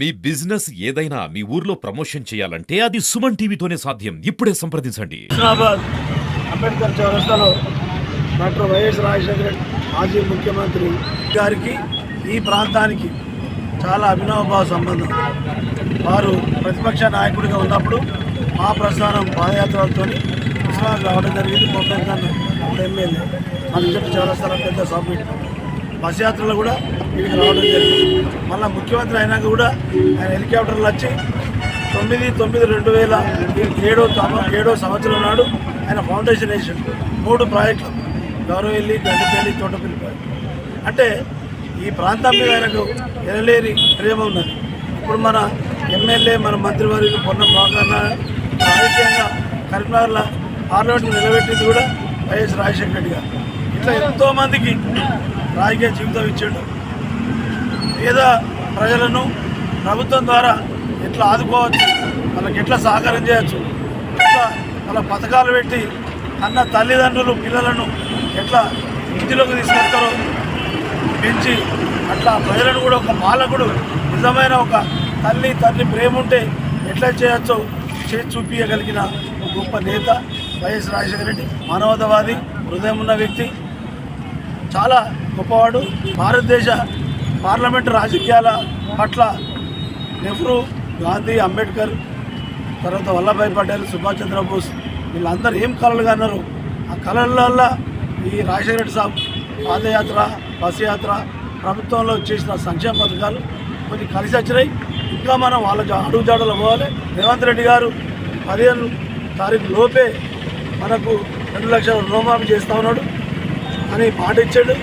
మీ business ఏదైనా మీ ఊర్లో promotion చేయాలంటే అది సుమన్ టీవీతోనే సాధ్యం. ఇప్పుడే సంప్రదించండి. అంబేద్కర్ చౌరస్తాలో డాక్టర్ వైఎస్ రాజశేఖర మాజీ ముఖ్యమంత్రి గారికి ఈ ప్రాంతానికి చాలా అభినవభావ సంబంధం. వారు ప్రతిపక్ష నాయకుడిగా ఉన్నప్పుడు మా ప్రస్థానం పాదయాత్రలతో హుస్నాబాద్ రావడం జరిగింది. మొత్తం ఎమ్మెల్యే. మన చుట్టూ చౌరస్తాలో పెద్ద సబ్మిట్ బస్ యాత్రలో కూడా ఇక్కడికి రావడం జరిగింది. మళ్ళీ ముఖ్యమంత్రి అయినాక కూడా ఆయన హెలికాప్టర్లు వచ్చి తొమ్మిది తొమ్మిది రెండు వేల ఏడో ఏడో సంవత్సరం నాడు ఆయన ఫౌండేషన్ వేసాడు. మూడు ప్రాజెక్టులు. గౌరవెల్లి గడ్డపల్లి తోటపల్లి ప్రాజెక్టు అంటే ఈ ప్రాంతం మీద ఆయనకు ఎనలేని ప్రేమ ఉన్నది. ఇప్పుడు మన ఎమ్మెల్యే మన మంత్రివర్యులు పొన్న బాగా రాజకీయంగా కరీంనగర్లో పార్లమెంట్ నిలబెట్టింది కూడా వైఎస్ రాజశేఖర రెడ్డి గారు. ఇట్లా ఎంతోమందికి రాజకీయ జీవితం ఇచ్చాడు. పేద ప్రజలను ప్రభుత్వం ద్వారా ఎట్లా ఆదుకోవచ్చు వాళ్ళకి ఎట్లా సహకారం చేయొచ్చు ఎట్లా వాళ్ళ పథకాలు పెట్టి అన్న తల్లిదండ్రులు పిల్లలను ఎట్లా ఇంటిలోకి తీసుకొస్తారో పెంచి అట్లా ప్రజలను కూడా ఒక పాలకుడు నిజమైన ఒక తల్లి తల్లి ప్రేమ ఉంటే ఎట్లా చేయొచ్చో చేసి చూపించగలిగిన ఒక గొప్ప నేత వైఎస్ రాజశేఖర రెడ్డి. మానవతావాది హృదయం ఉన్న వ్యక్తి చాలా గొప్పవాడు. భారతదేశ పార్లమెంటు రాజకీయాల పట్ల నెహ్రూ గాంధీ అంబేద్కర్ తర్వాత వల్లభాయ్ పటేల్ సుభాష్ చంద్రబోస్ వీళ్ళందరూ ఏం కళలుగా అన్నారు ఆ కళల ఈ రాజశేఖర రెడ్డి సాబ్ పాదయాత్ర బస్ యాత్ర ప్రభుత్వంలో చేసిన సంక్షేమ పథకాలు కొన్ని కలిసి వచ్చినాయి. ఇంకా మనం వాళ్ళ జా- అడుగుజాడలు పోవాలి. రేవంత్ రెడ్డి గారు పదిహేను తారీఖు లోపే మనకు రెండు లక్షల రుణమాఫీ చేస్తా ఉన్నాడు అని మాట ఇచ్చాడు.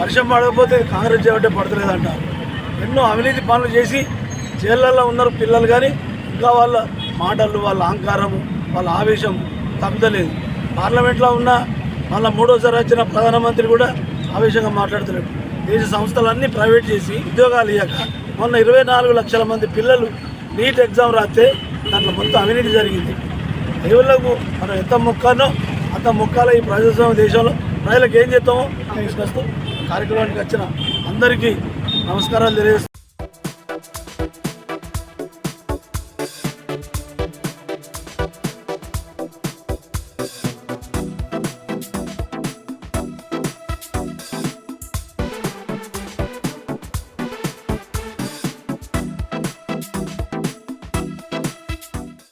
వర్షం పడకపోతే కాంగ్రెస్ చేయబట్టే పడతలేదంట. ఎన్నో అవినీతి పనులు చేసి జైళ్ళల్లో ఉన్నారు పిల్లలు కానీ ఇంకా వాళ్ళ మాటలు వాళ్ళ అహంకారము వాళ్ళ ఆవేశం తగ్గలేదు పార్లమెంట్లో ఉన్న మళ్ళీ మూడోసారి వచ్చిన ప్రధానమంత్రి కూడా ఆవేశంగా మాట్లాడుతున్నాడు దేశ సంస్థలన్నీ ప్రైవేట్ చేసి ఉద్యోగాలు ఇవ్వక మొన్న ఇరవై నాలుగు లక్షల మంది పిల్లలు నీట్ ఎగ్జామ్ రాస్తే దాంట్లో మొత్తం అవినీతి జరిగింది. దేవుళ్ళకు మనం ఎంత మొక్కానో అంత మొక్కాల ఈ ప్రజాస్వామ్య దేశంలో. ప్రజలకు ఏం చేస్తామో తీసుకొస్తాం. కార్యక్రమానికి వచ్చిన అందరికీ నమస్కారాలు తెలియజేస్తున్నాను.